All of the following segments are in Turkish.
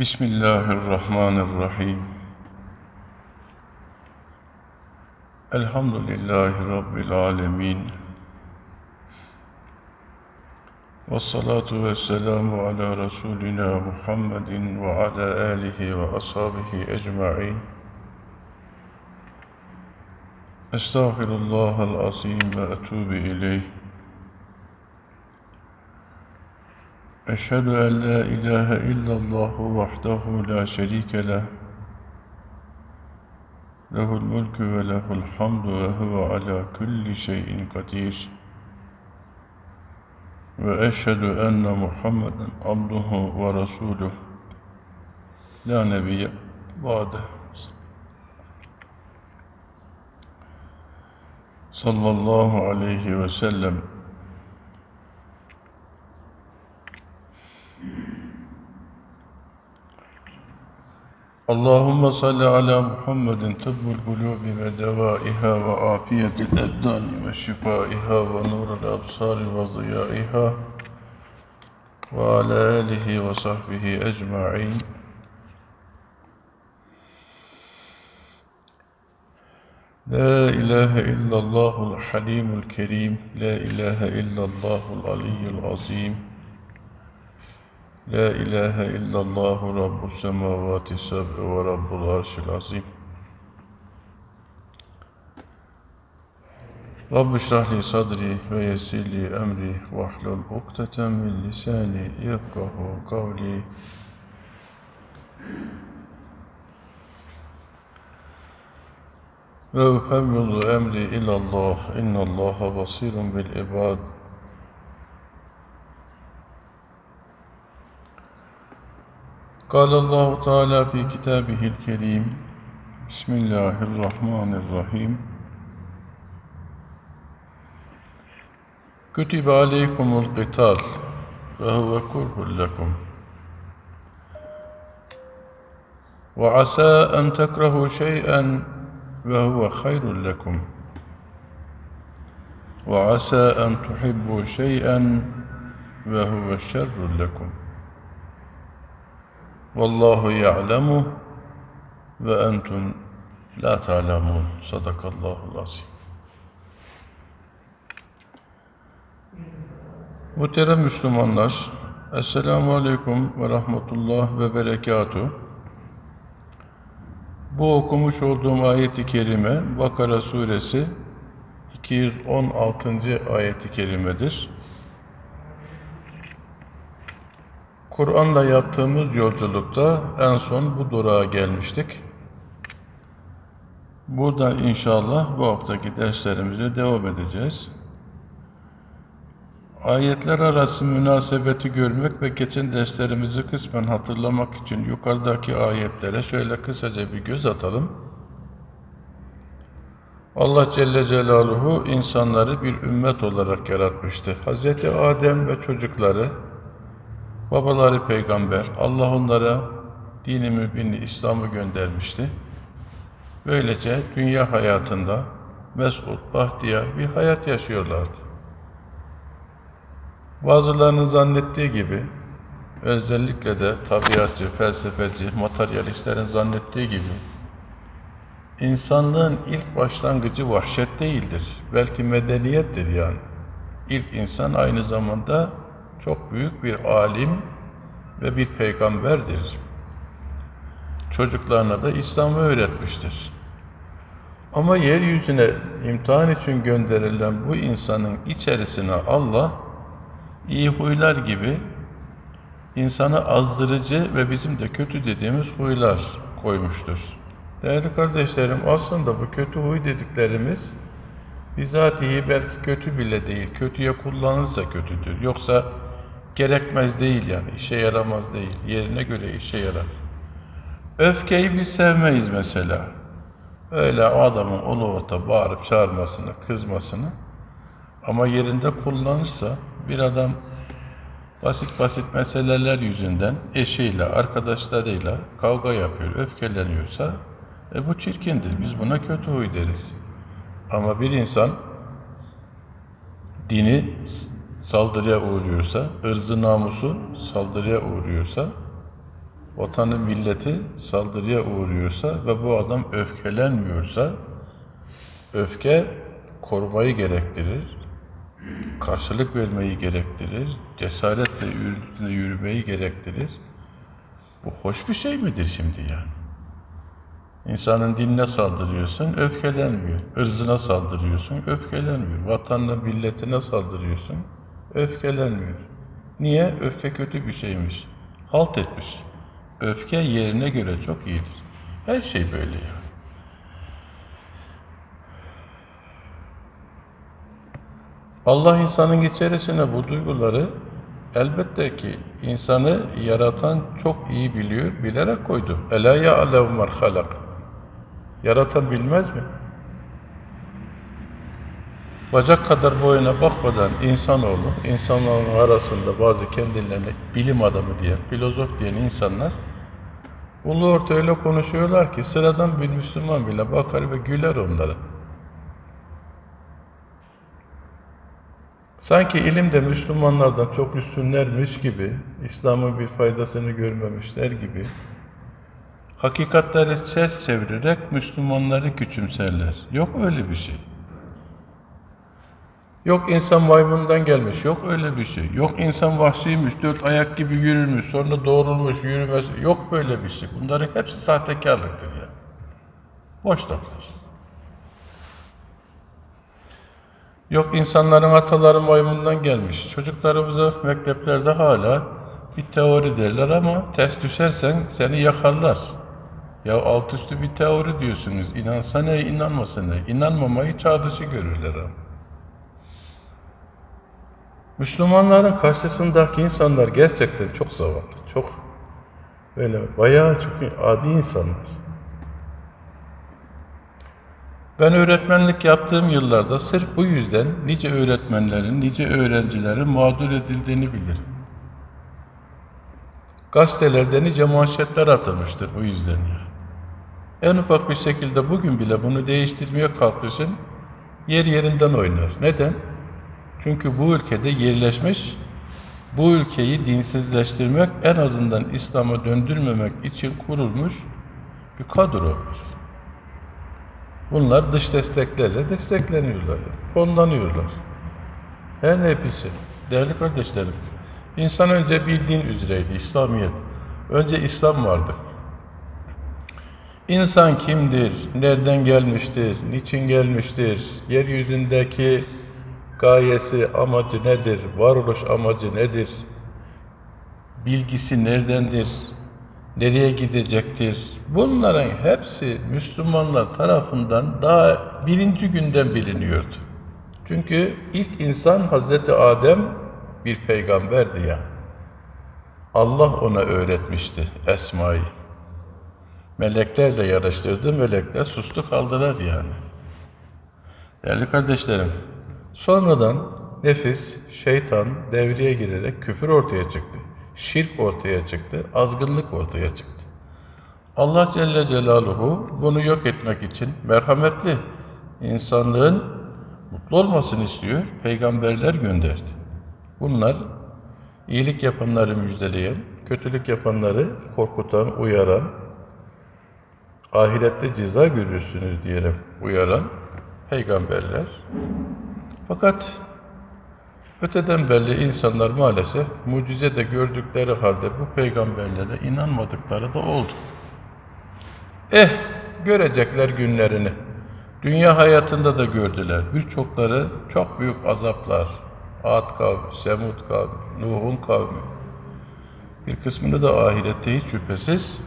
بسم الله الرحمن الرحيم الحمد لله رب العالمين والصلاة والسلام على رسولنا محمد وعلى آله وأصحابه أجمعين أستغفر الله العظيم وأتوب إليه أشهد أن لا إله إلا الله وحده لا شريك له. له الملك وله الحمد وهو على كل شيء قدير. وأشهد أن محمدا عبده ورسوله. لا نبي بعده صلى الله عليه وسلم. اللهم صل على محمد طب القلوب ودوائها وعافية الأبدان وشفائها ونور الأبصار وضيائها وعلى آله وصحبه أجمعين. لا إله إلا الله الحليم الكريم. لا إله إلا الله العلي العظيم. لا إله إلا الله رب السماوات السبع ورب العرش العظيم. رب اشرح لي صدري ويسر لي أمري واحلل عقدة من لساني يفقه قولي. وأفوض أمري إلى الله إن الله بصير بالعباد. قال الله تعالى في كتابه الكريم بسم الله الرحمن الرحيم. كتب عليكم القتال وهو كره لكم. وعسى أن تكرهوا شيئا وهو خير لكم. وعسى أن تحبوا شيئا وهو شر لكم. Vallahu ya'lemu ve entum la ta'lemun. Sadakallahu azim. Muhterem Müslümanlar, Esselamu Aleyküm ve Rahmetullah ve Berekatuhu. Bu okumuş olduğum ayeti kerime Bakara suresi 216. ayeti kerimedir. Kur'an'la yaptığımız yolculukta en son bu durağa gelmiştik. Buradan inşallah bu haftaki derslerimize devam edeceğiz. Ayetler arası münasebeti görmek ve geçen derslerimizi kısmen hatırlamak için yukarıdaki ayetlere şöyle kısaca bir göz atalım. Allah Celle Celaluhu insanları bir ümmet olarak yaratmıştı. Hz. Adem ve çocukları, babaları peygamber, Allah onlara dini mübini İslam'ı göndermişti. Böylece dünya hayatında mesut, bahtiyar bir hayat yaşıyorlardı. Bazılarının zannettiği gibi, özellikle de tabiatçı, felsefeci, materyalistlerin zannettiği gibi, insanlığın ilk başlangıcı vahşet değildir. Belki medeniyettir yani. İlk insan aynı zamanda çok büyük bir alim ve bir peygamberdir. Çocuklarına da İslam'ı öğretmiştir. Ama yeryüzüne imtihan için gönderilen bu insanın içerisine Allah iyi huylar gibi insanı azdırıcı ve bizim de kötü dediğimiz huylar koymuştur. Değerli kardeşlerim aslında bu kötü huy dediklerimiz bizatihi belki kötü bile değil, kötüye kullanılırsa kötüdür. Yoksa gerekmez değil yani, işe yaramaz değil, yerine göre işe yarar. Öfkeyi biz sevmeyiz mesela. Öyle o adamın onu orta bağırıp çağırmasını, kızmasını ama yerinde kullanırsa bir adam basit basit meseleler yüzünden eşiyle, arkadaşlarıyla kavga yapıyor, öfkeleniyorsa e bu çirkindir. Biz buna kötü huy deriz. Ama bir insan dini saldırıya uğruyorsa, ırzı namusu saldırıya uğruyorsa vatanı milleti saldırıya uğruyorsa ve bu adam öfkelenmiyorsa öfke korumayı gerektirir, karşılık vermeyi gerektirir, cesaretle yürü- yürümeyi gerektirir. Bu hoş bir şey midir şimdi yani? İnsanın dinine saldırıyorsun, öfkelenmiyor. Irzına saldırıyorsun, öfkelenmiyor. Vatanına, milletine saldırıyorsun, öfkelenmiyor. Niye? Öfke kötü bir şeymiş. Halt etmiş. Öfke yerine göre çok iyidir. Her şey böyle yani. Allah insanın içerisine bu duyguları elbette ki insanı yaratan çok iyi biliyor, bilerek koydu. Ela ya'lemu men halak. Yaratan bilmez mi? Bacak kadar boyuna bakmadan insanoğlu, insanların arasında bazı kendilerine bilim adamı diyen, filozof diyen insanlar ulu orta öyle konuşuyorlar ki sıradan bir Müslüman bile bakar ve güler onlara. Sanki ilimde Müslümanlardan çok üstünlermiş gibi, İslam'ın bir faydasını görmemişler gibi, hakikatleri ters çevirerek Müslümanları küçümserler. Yok öyle bir şey. Yok insan maymundan gelmiş, yok öyle bir şey. Yok insan vahşiymiş, dört ayak gibi yürürmüş, sonra doğrulmuş, yürümez. Yok böyle bir şey. Bunların hepsi sahtekarlıktır ya. Boş laflar. Yok insanların ataları maymundan gelmiş. Çocuklarımıza mekteplerde hala bir teori derler ama ters düşersen seni yakarlar. Ya alt üstü bir teori diyorsunuz. İnansa ne, inanmasa ne. İnanmamayı çağ dışı görürler ama. Müslümanların karşısındaki insanlar gerçekten çok zavallı, çok böyle bayağı çok adi insanlar. Ben öğretmenlik yaptığım yıllarda sırf bu yüzden nice öğretmenlerin, nice öğrencilerin mağdur edildiğini bilirim. Gazetelerde nice manşetler atılmıştır bu yüzden ya. En ufak bir şekilde bugün bile bunu değiştirmeye kalkışın, yer yerinden oynar. Neden? Çünkü bu ülkede yerleşmiş, bu ülkeyi dinsizleştirmek, en azından İslam'a döndürmemek için kurulmuş bir kadro. Bunlar dış desteklerle destekleniyorlar, fonlanıyorlar. Her hepsi. Değerli kardeşlerim, insan önce bildiğin üzereydi, İslamiyet. Önce İslam vardı. İnsan kimdir, nereden gelmiştir, niçin gelmiştir, yeryüzündeki gayesi, amacı nedir, varoluş amacı nedir, bilgisi neredendir, nereye gidecektir? Bunların hepsi Müslümanlar tarafından daha birinci günden biliniyordu. Çünkü ilk insan Hazreti Adem bir peygamberdi ya. Allah ona öğretmişti Esma'yı. Meleklerle yarıştırdı, melekler sustu kaldılar yani. Değerli kardeşlerim, sonradan nefis, şeytan devreye girerek küfür ortaya çıktı. Şirk ortaya çıktı, azgınlık ortaya çıktı. Allah Celle Celaluhu bunu yok etmek için merhametli insanlığın mutlu olmasını istiyor, peygamberler gönderdi. Bunlar iyilik yapanları müjdeleyen, kötülük yapanları korkutan, uyaran, ahirette ceza görürsünüz diyerek uyaran peygamberler. Fakat öteden belli insanlar maalesef mucize de gördükleri halde bu peygamberlere inanmadıkları da oldu. Eh, görecekler günlerini. Dünya hayatında da gördüler. Birçokları çok büyük azaplar. Ad kavmi, Semud kavmi, Nuh'un kavmi. Bir kısmını da ahirette hiç şüphesiz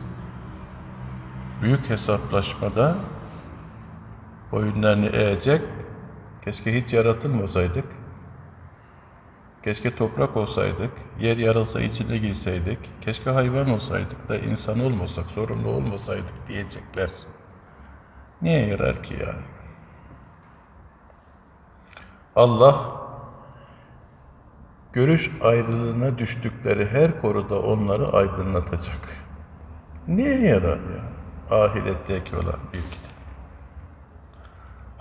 büyük hesaplaşmada boyunlarını eğecek. Keşke hiç yaratılmasaydık. Keşke toprak olsaydık, yer yarılsa içine girseydik, keşke hayvan olsaydık da insan olmasak, sorumlu olmasaydık diyecekler. Niye yarar ki yani? Allah görüş ayrılığına düştükleri her konuda onları aydınlatacak. Niye yarar yani? Ahiretteki olan bir kitap.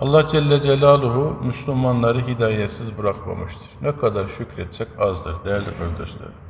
Allah Celle Celaluhu Müslümanları hidayetsiz bırakmamıştır. Ne kadar şükretsek azdır değerli kardeşlerim.